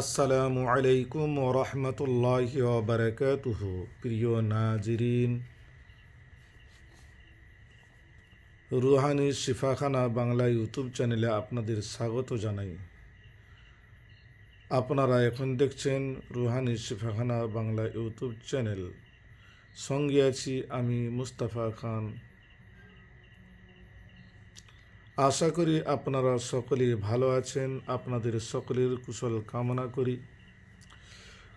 আসসালামু আলাইকুম ওরহমতুল্লাহ বারকাতুহ। প্রিয় নাজিরিন, রুহানি শিফাখানা বাংলা ইউটিউব চ্যানেলে আপনাদের স্বাগত জানাই। আপনারা এখন দেখছেন রুহানি শিফাখানা বাংলা ইউটিউব চ্যানেল। সঙ্গে আছি আমি মুস্তাফা খান। আশা করি আপনারা সকলে ভালো আছেন, আপনাদের সকলের কুশল কামনা করি।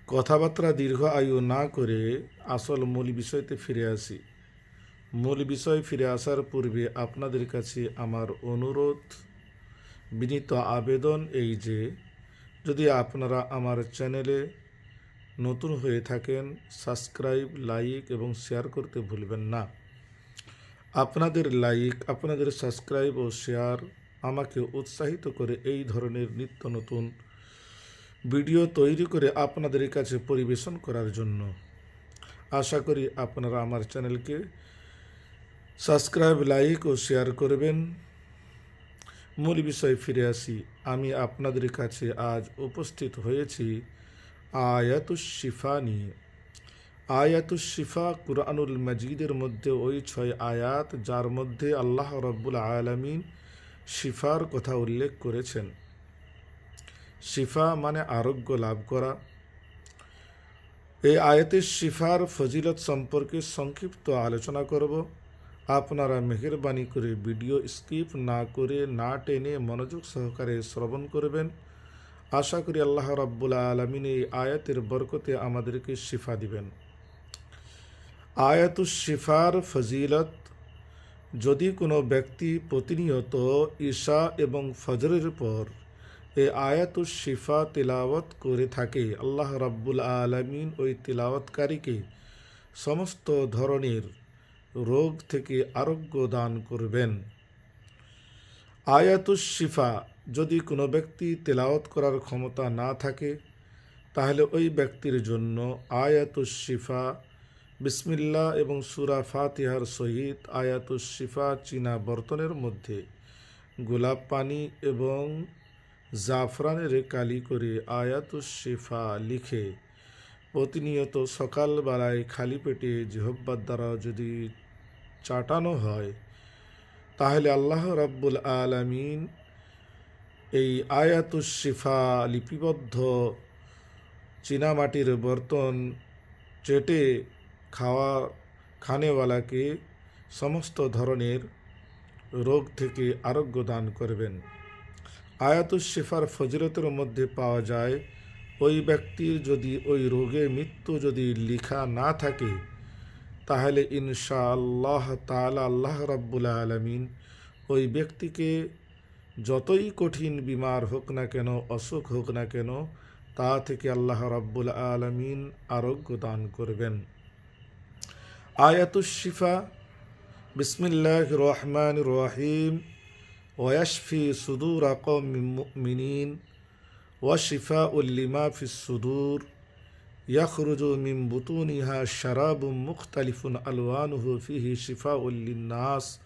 কথাবার্তা দীর্ঘ আয়ু না করে আসল মূল বিষয়তে ফিরে আসি। মূল বিষয় ফিরে আসার পূর্বে আপনাদের কাছে আমার অনুরোধ, বিনীত আবেদন এই যে, যদি আপনারা আমার চ্যানেলে নতুন হয়ে থাকেন, সাবস্ক্রাইব, লাইক এবং শেয়ার করতে ভুলবেন না। আপনাদের লাইক আপনাদের সাবস্ক্রাইব ও শেয়ার আমাকে উৎসাহিত করে এই ধরনের নিত্য নতুন ভিডিও তৈরি করে আপনাদের কাছে পরিবেশন করার জন্য। আশা করি আপনারা আমার চ্যানেলকে সাবস্ক্রাইব লাইক ও শেয়ার করবেন। মূল বিষয়ে ফিরে আসি। আমি আপনাদের কাছে আজ উপস্থিত হয়েছি আয়াতুস শিফা নিয়ে। আয়াতুস শিফা কুরআনুল মজিদের মধ্যে ওই ছয় আয়াত, যার মধ্যে আল্লাহ রব্বুল আলমিন শিফার কথা উল্লেখ করেছেন। শিফা মানে আরোগ্য লাভ করা। এই আয়াতের শিফার ফজিলত সম্পর্কে সংক্ষিপ্ত আলোচনা করব। আপনারা মেহরবানি করে ভিডিও স্কিপ না করে না টেনে মনোযোগ সহকারে শ্রবণ করবেন। আশা করি আল্লাহ রব্বুল আলমিন এই আয়াতের বরকতে আমাদেরকে শিফা দিবেন। আয়াতুস শিফার ফজিলত, যদি কোনো ব্যক্তি প্রতিনিয়ত ঈশা এবং ফজরের পর এ আয়াতুস শিফা তিলাওয়াত করে থাকে, আল্লাহ রাব্বুল আলমিন ওই তিলাওয়াতকারীকে সমস্ত ধরনের রোগ থেকে আরোগ্য দান করবেন। আয়াতুস শিফা, যদি কোনো ব্যক্তি তেলাওয়াত করার ক্ষমতা না থাকে, তাহলে ওই ব্যক্তির জন্য আয়াতুস শিফা বিসমিল্লা এবং সুরা ফাতিহার সহিত আয়াতুস শিফা চীনা বর্তনের মধ্যে গোলাপ পানি এবং জাফরানের কালি করে আয়াতুস শিফা লিখে, প্রতিনিয়ত সকালবেলায় খালি পেটে জিহব্বার দ্বারা যদি চাটানো হয়, তাহলে আল্লাহ রাব্বুল আলমিন এই আয়াতুস শিফা লিপিবদ্ধ চীনামাটির বর্তন চেটে খাওয়া, খানেওয়ালাকে সমস্ত ধরনের রোগ থেকে আরোগ্য দান করবেন। আয়াতুস শিফার ফজিলতের মধ্যে পাওয়া যায়, ওই ব্যক্তির যদি ওই রোগে মৃত্যু যদি লিখা না থাকে, তাহলে ইনশা আল্লাহ তালা আল্লাহ রাব্বুল আলমিন ওই ব্যক্তিকে যতই কঠিন বিমার হোক না কেন, অসুখ হোক না কেন, তা থেকে আল্লাহ রাব্বুল আলমিন আরোগ্য দান করবেন। আয়াতুস শিফা বিসমিল্লাহ রহমান রহিম ওয়াশফি সুদুর আকম মিনীন ওয়াশিফা উল্লিমা ফি সুদূর يخرج من بطونها شراب مختلف ألوانه فيه شفاء للناس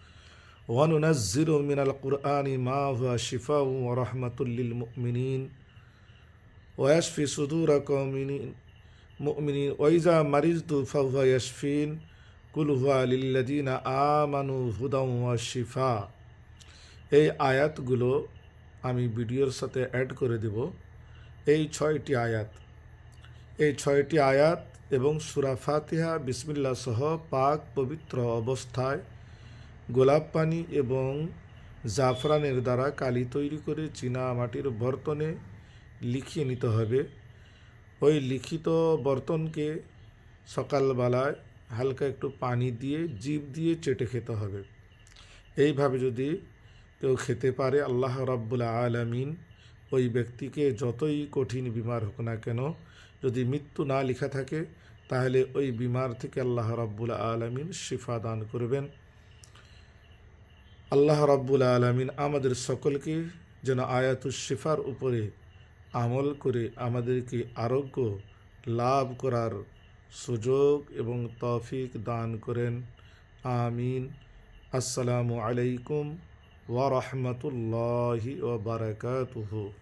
وننزل من القرآن ما هو شفاء ورحمة للمؤمنين ويشفي صدور قوم مؤمنين وإذا مرضت فهو يشفين কুল হুয়া লিল্লাদিনা আমানু হুদাম ওয়া শিফা। এই আয়াতগুলো আমি ভিডিওর সাথে অ্যাড করে দেব। এই ছয়টি আয়াত। এই ছয়টি আয়াত এবং সুরা ফাতিহা বিসমিল্লা সহ পাক পবিত্র অবস্থায় গোলাপ পানি এবং জাফরানের দ্বারা কালি তৈরি করে চীনা মাটির বর্তনে লিখিয়ে নিতে হবে। ওই লিখিত বর্তনকে সকালবেলায় হালকা একটু পানি দিয়ে, জিভ দিয়ে চেটে খেতে হবে। এইভাবে যদি কেউ খেতে পারে, আল্লাহ রাব্বুল আলমিন ওই ব্যক্তিকে যতই কঠিন বিমার হোক না কেন, যদি মৃত্যু না লেখা থাকে, তাহলে ওই বিমার থেকে আল্লাহ রাব্বুল আলমিন শিফা দান করবেন। আল্লাহ রাব্বুল আলমিন আমাদের সকলকে যেন আয়াতুস শিফার উপরে আমল করে আমাদেরকে আরোগ্য লাভ করার সুযোগ এবং তৌফিক দান করেন। আমিন। আসসালামু আলাইকুম ওয়া বারাকাতুহু।